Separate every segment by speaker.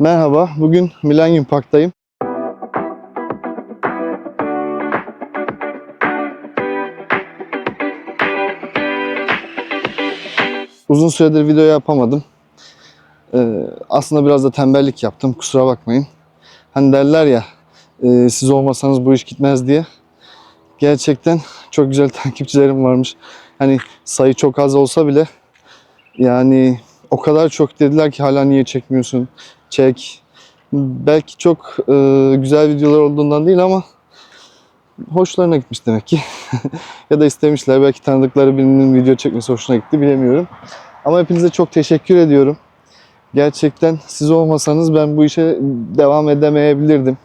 Speaker 1: Merhaba, bugün Millennium Park'tayım. Uzun süredir video yapamadım. Ee, aslında biraz da tembellik yaptım, kusura bakmayın. Hani derler ya, e, siz olmasanız bu iş gitmez diye. Gerçekten çok güzel takipçilerim varmış. Hani sayı çok az olsa bile yani o kadar çok dediler ki hala niye çekmiyorsun? Çek. Belki çok e, güzel videolar olduğundan değil ama hoşlarına gitmiş demek ki. ya da istemişler. Belki tanıdıkları birinin video çekmesi hoşuna gitti bilemiyorum. Ama hepinize çok teşekkür ediyorum. Gerçekten siz olmasanız ben bu işe devam edemeyebilirdim.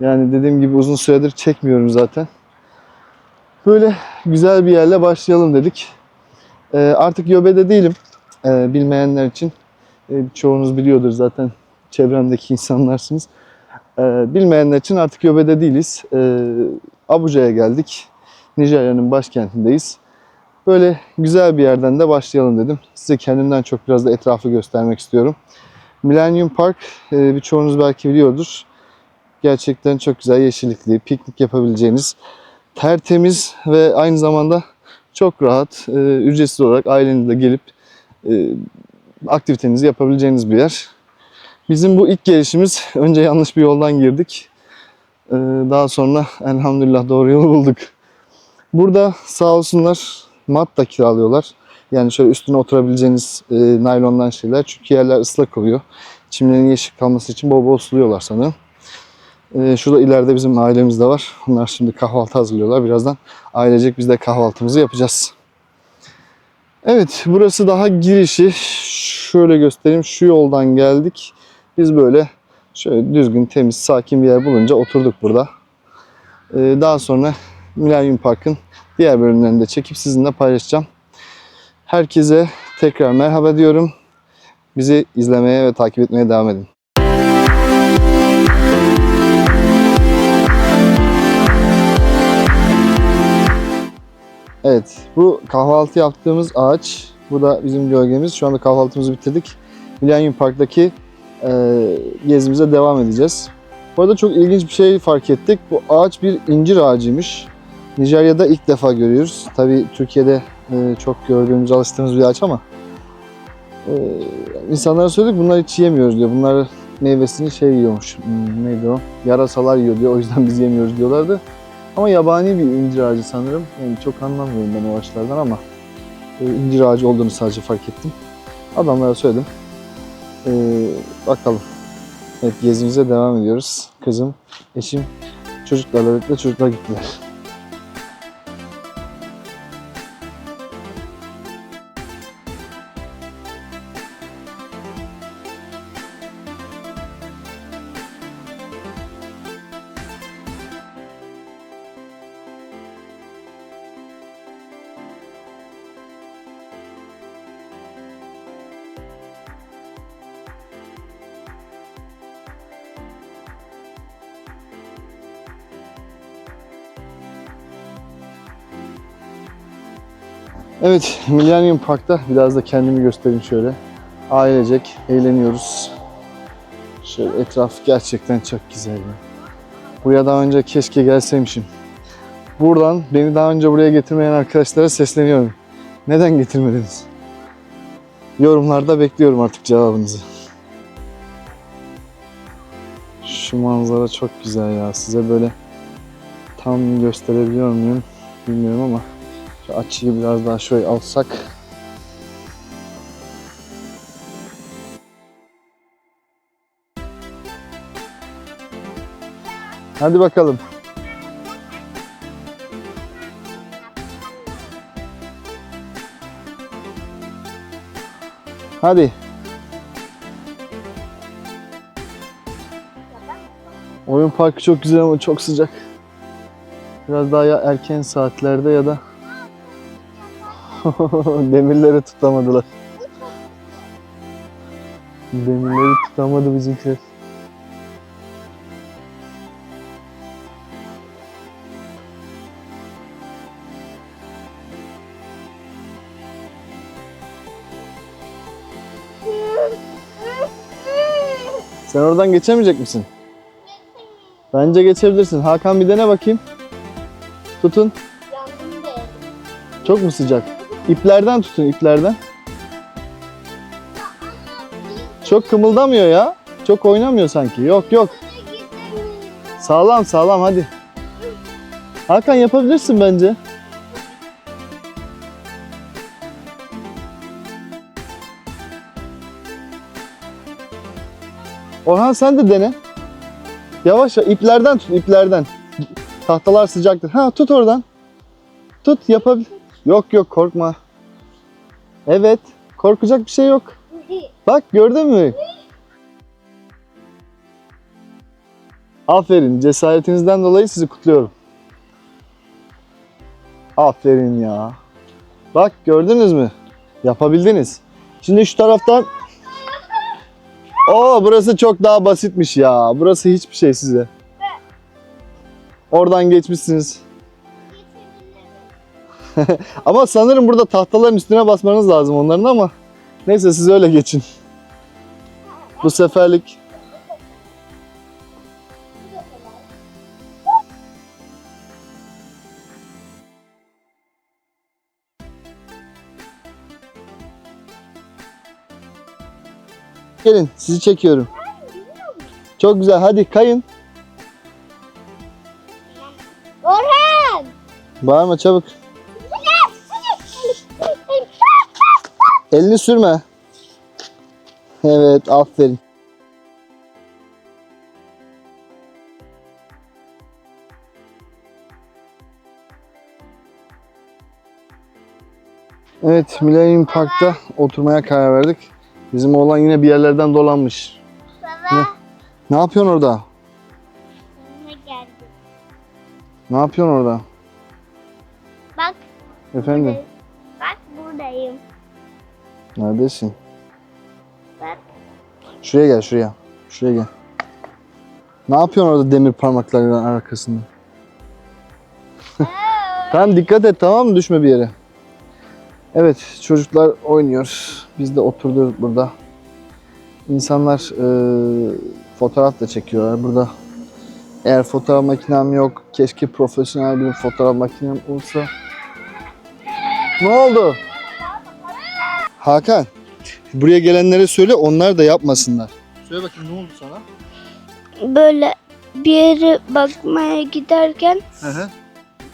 Speaker 1: Yani dediğim gibi uzun süredir çekmiyorum zaten. Böyle güzel bir yerle başlayalım dedik. E, artık Yobe'de değilim. E, bilmeyenler için e, çoğunuz biliyordur zaten çevremdeki insanlarsınız. E, bilmeyenler için artık Yobe'de değiliz. E, Abuca'ya geldik. Nijerya'nın başkentindeyiz. Böyle güzel bir yerden de başlayalım dedim. Size kendimden çok biraz da etrafı göstermek istiyorum. Millennium Park e, birçoğunuz belki biliyordur. Gerçekten çok güzel yeşillikli, piknik yapabileceğiniz, tertemiz ve aynı zamanda çok rahat, e, ücretsiz olarak ailenizle gelip e, aktivitenizi yapabileceğiniz bir yer. Bizim bu ilk gelişimiz önce yanlış bir yoldan girdik. E, daha sonra elhamdülillah doğru yolu bulduk. Burada sağ olsunlar mat da kiralıyorlar. Yani şöyle üstüne oturabileceğiniz e, naylondan şeyler. Çünkü yerler ıslak oluyor. Çimlerin yeşil kalması için bol bol suluyorlar sanırım. E, şurada ileride bizim ailemiz de var. Onlar şimdi kahvaltı hazırlıyorlar. Birazdan ailecek biz de kahvaltımızı yapacağız. Evet, burası daha girişi. Şöyle göstereyim. Şu yoldan geldik. Biz böyle şöyle düzgün, temiz, sakin bir yer bulunca oturduk burada. Ee, daha sonra Millennium Park'ın diğer bölümlerini de çekip sizinle paylaşacağım. Herkese tekrar merhaba diyorum. Bizi izlemeye ve takip etmeye devam edin. Evet, bu kahvaltı yaptığımız ağaç. Bu da bizim gölgemiz. Şu anda kahvaltımızı bitirdik. Millennium Park'taki gezimize devam edeceğiz. Bu arada çok ilginç bir şey fark ettik. Bu ağaç bir incir ağacıymış. Nijerya'da ilk defa görüyoruz. Tabii Türkiye'de e, çok gördüğümüz, alıştığımız bir ağaç ama e, insanlara söyledik bunlar hiç yemiyoruz diyor. Bunlar meyvesini şey yiyormuş. Hmm, neydi o? Yarasalar yiyor diyor. O yüzden biz yemiyoruz diyorlardı. Ama yabani bir incir ağacı sanırım. Yani çok anlamıyorum ben o ağaçlardan ama e, incir ağacı olduğunu sadece fark ettim. Adamlara söyledim. E, bakalım. Evet gezimize devam ediyoruz. Kızım, eşim, çocuklarla birlikte çocuklar gittiler. Evet, Millennium Park'ta biraz da kendimi göstereyim şöyle. Ailecek eğleniyoruz. Şöyle etraf gerçekten çok güzel. ya. Buraya daha önce keşke gelseymişim. Buradan beni daha önce buraya getirmeyen arkadaşlara sesleniyorum. Neden getirmediniz? Yorumlarda bekliyorum artık cevabınızı. Şu manzara çok güzel ya. Size böyle tam gösterebiliyor muyum bilmiyorum ama şu açıyı biraz daha şöyle alsak. Hadi bakalım. Hadi. Oyun parkı çok güzel ama çok sıcak. Biraz daha ya erken saatlerde ya da Demirleri tutamadılar. Demirleri tutamadı bizimkiler. Sen oradan geçemeyecek misin? Bence geçebilirsin. Hakan bir dene bakayım. Tutun. Çok mu sıcak? İplerden tutun iplerden. Çok kımıldamıyor ya. Çok oynamıyor sanki. Yok yok. Sağlam sağlam hadi. Hakan yapabilirsin bence. Orhan sen de dene. Yavaş iplerden tut iplerden. Tahtalar sıcaktır. Ha tut oradan. Tut yapabil. Yok yok korkma. Evet. Korkacak bir şey yok. Bak gördün mü? Aferin. Cesaretinizden dolayı sizi kutluyorum. Aferin ya. Bak gördünüz mü? Yapabildiniz. Şimdi şu taraftan Oo burası çok daha basitmiş ya. Burası hiçbir şey size. Oradan geçmişsiniz. Ama sanırım burada tahtaların üstüne basmanız lazım onların ama neyse siz öyle geçin. Bu seferlik Gelin sizi çekiyorum. Çok güzel hadi kayın.
Speaker 2: Orhan!
Speaker 1: Bağırma çabuk. Elini sürme. Evet aferin. Evet Millennium Park'ta oturmaya karar verdik. Bizim oğlan yine bir yerlerden dolanmış.
Speaker 2: Baba.
Speaker 1: Ne yapıyorsun orada?
Speaker 2: Yanıma geldi.
Speaker 1: Ne yapıyorsun orada?
Speaker 2: Bak.
Speaker 1: Efendim?
Speaker 2: Bak buradayım.
Speaker 1: Neredesin?
Speaker 2: Bak.
Speaker 1: Şuraya gel şuraya. Şuraya gel. Ne yapıyorsun orada demir parmaklarının arkasında? Tamam dikkat et tamam mı? Düşme bir yere. Evet çocuklar oynuyor. Biz de oturduk burada. İnsanlar e, fotoğraf da çekiyorlar burada. Eğer fotoğraf makinem yok, keşke profesyonel bir fotoğraf makinem olsa. Ne oldu? Hakan, buraya gelenlere söyle onlar da yapmasınlar. Söyle bakayım ne oldu sana?
Speaker 2: Böyle bir yere bakmaya giderken
Speaker 1: Hı hı.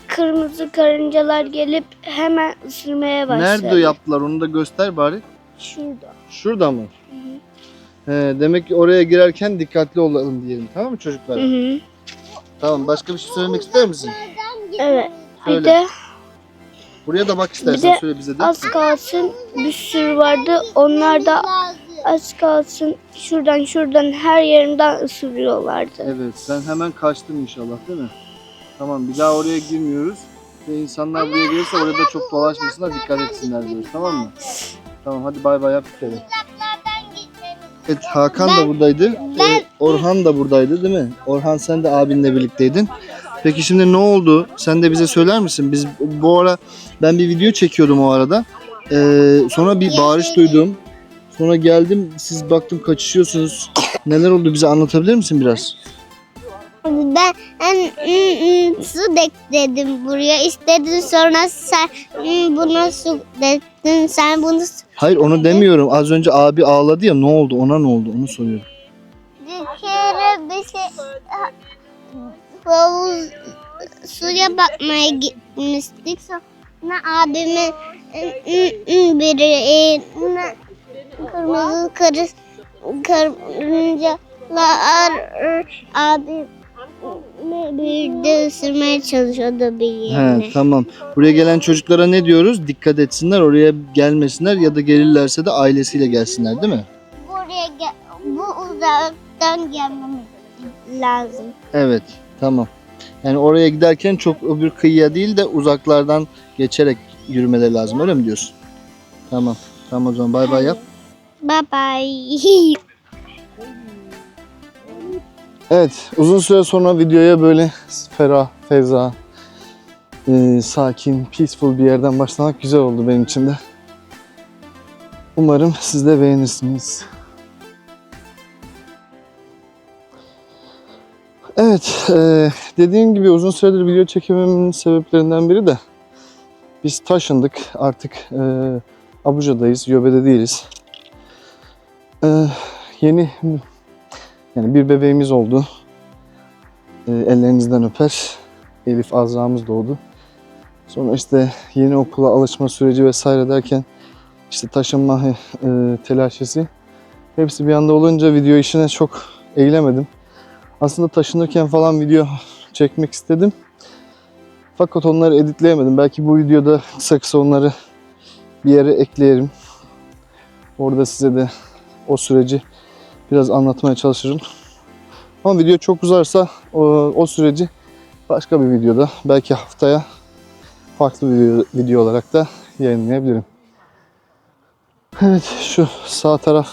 Speaker 2: kırmızı karıncalar gelip hemen ısırmaya başladı.
Speaker 1: Nerede yaptılar onu da göster bari.
Speaker 2: Şurada.
Speaker 1: Şurada mı? He, demek ki oraya girerken dikkatli olalım diyelim tamam mı çocuklar?
Speaker 2: Hı hı.
Speaker 1: Tamam başka bir şey söylemek ister misin?
Speaker 2: Evet. Bir
Speaker 1: Söyle.
Speaker 2: de
Speaker 1: Buraya da bak istersen
Speaker 2: de
Speaker 1: söyle bize de.
Speaker 2: az kalsın bir sürü vardı. Onlar da az kalsın şuradan şuradan her yerinden ısırıyorlardı.
Speaker 1: Evet sen hemen kaçtın inşallah değil mi? Tamam bir daha oraya girmiyoruz. Ve insanlar buraya gelirse orada çok dolaşmasınlar dikkat etsinler diyoruz tamam mı? Tamam hadi bay bay yap bir kere. Evet Hakan da buradaydı. Ee, Orhan da buradaydı değil mi? Orhan sen de abinle birlikteydin. Peki şimdi ne oldu? Sen de bize söyler misin? Biz bu ara ben bir video çekiyordum o arada. Ee, sonra bir bağırış duydum. Sonra geldim siz baktım kaçışıyorsunuz. Neler oldu bize anlatabilir misin biraz?
Speaker 2: Ben, ben mm, mm, su dedim buraya. İstedin sonra sen mm, buna su dedin. Sen bunu su-
Speaker 1: Hayır onu demiyorum. Az önce abi ağladı ya ne oldu? Ona ne oldu? Onu soruyorum.
Speaker 2: bir kere bir şey havuz suya bakmaya gitmiştik. Sonra mm, biri e, kırmızı karı karıncalar abi bir de ısırmaya çalışıyordu bir yerini.
Speaker 1: He tamam. Buraya gelen çocuklara ne diyoruz? Dikkat etsinler oraya gelmesinler ya da gelirlerse de ailesiyle gelsinler değil mi?
Speaker 2: Buraya gel, bu uzaktan gelmemiz lazım.
Speaker 1: Evet tamam. Yani oraya giderken çok öbür kıyıya değil de uzaklardan geçerek yürümeleri lazım öyle mi diyorsun? Tamam. Tamam o zaman bay bay yap.
Speaker 2: Bye bye.
Speaker 1: Evet, uzun süre sonra videoya böyle ferah, feza, e, sakin, peaceful bir yerden başlamak güzel oldu benim için de. Umarım siz de beğenirsiniz. Evet, e, dediğim gibi uzun süredir video çekemememin sebeplerinden biri de biz taşındık. Artık e, Abuca'dayız, Göbe'de değiliz. E, yeni yani bir bebeğimiz oldu. E, ellerinizden öper. Elif Azra'mız doğdu. Sonra işte yeni okula alışma süreci vesaire derken işte taşınma e, telaşesi hepsi bir anda olunca video işine çok eğilemedim. Aslında taşınırken falan video çekmek istedim. Fakat onları editleyemedim. Belki bu videoda kısa kısa onları bir yere ekleyelim. Orada size de o süreci biraz anlatmaya çalışırım. Ama video çok uzarsa o, o süreci başka bir videoda belki haftaya farklı bir video, video olarak da yayınlayabilirim. Evet şu sağ taraf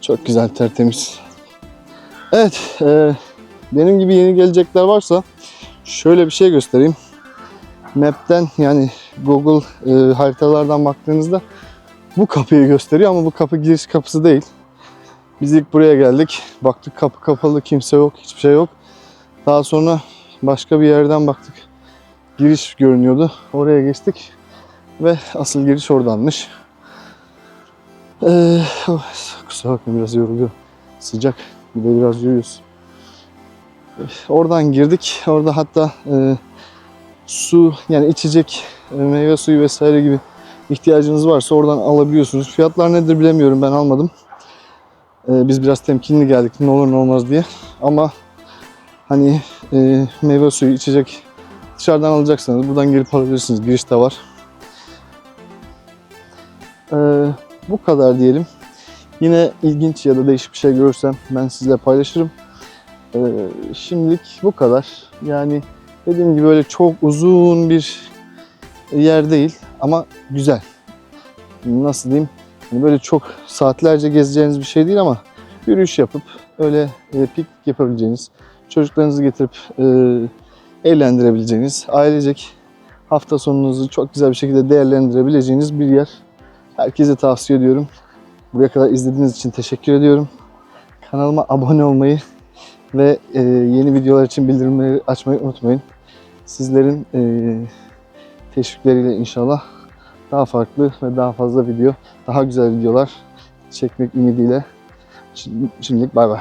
Speaker 1: çok güzel tertemiz. Evet e, benim gibi yeni gelecekler varsa şöyle bir şey göstereyim. Map'ten yani Google e, haritalardan baktığınızda bu kapıyı gösteriyor ama bu kapı giriş kapısı değil. Biz ilk buraya geldik. Baktık kapı kapalı, kimse yok, hiçbir şey yok. Daha sonra başka bir yerden baktık. Giriş görünüyordu. Oraya geçtik ve asıl giriş oradanmış. Ee, kusura bakmayın biraz yoruluyor. Sıcak. Bir de biraz yürüyoruz. Oradan girdik. Orada hatta e, su yani içecek, e, meyve suyu vesaire gibi ihtiyacınız varsa oradan alabiliyorsunuz. Fiyatlar nedir bilemiyorum ben almadım. E, biz biraz temkinli geldik ne olur ne olmaz diye. Ama hani e, meyve suyu, içecek dışarıdan alacaksanız buradan gelip alabilirsiniz. Girişte var. E, bu kadar diyelim. Yine ilginç ya da değişik bir şey görürsem ben sizle paylaşırım. Ee, şimdilik bu kadar. Yani dediğim gibi böyle çok uzun bir yer değil ama güzel. Nasıl diyeyim? Yani böyle çok saatlerce gezeceğiniz bir şey değil ama yürüyüş yapıp öyle e, piknik yapabileceğiniz, çocuklarınızı getirip e, eğlendirebileceğiniz, ailecek hafta sonunuzu çok güzel bir şekilde değerlendirebileceğiniz bir yer. Herkese tavsiye ediyorum. Buraya kadar izlediğiniz için teşekkür ediyorum. Kanalıma abone olmayı ve e, yeni videolar için bildirimleri açmayı unutmayın. Sizlerin e, teşvikleriyle inşallah daha farklı ve daha fazla video, daha güzel videolar çekmek ümidiyle. Şimdi- Şimdilik bay bay.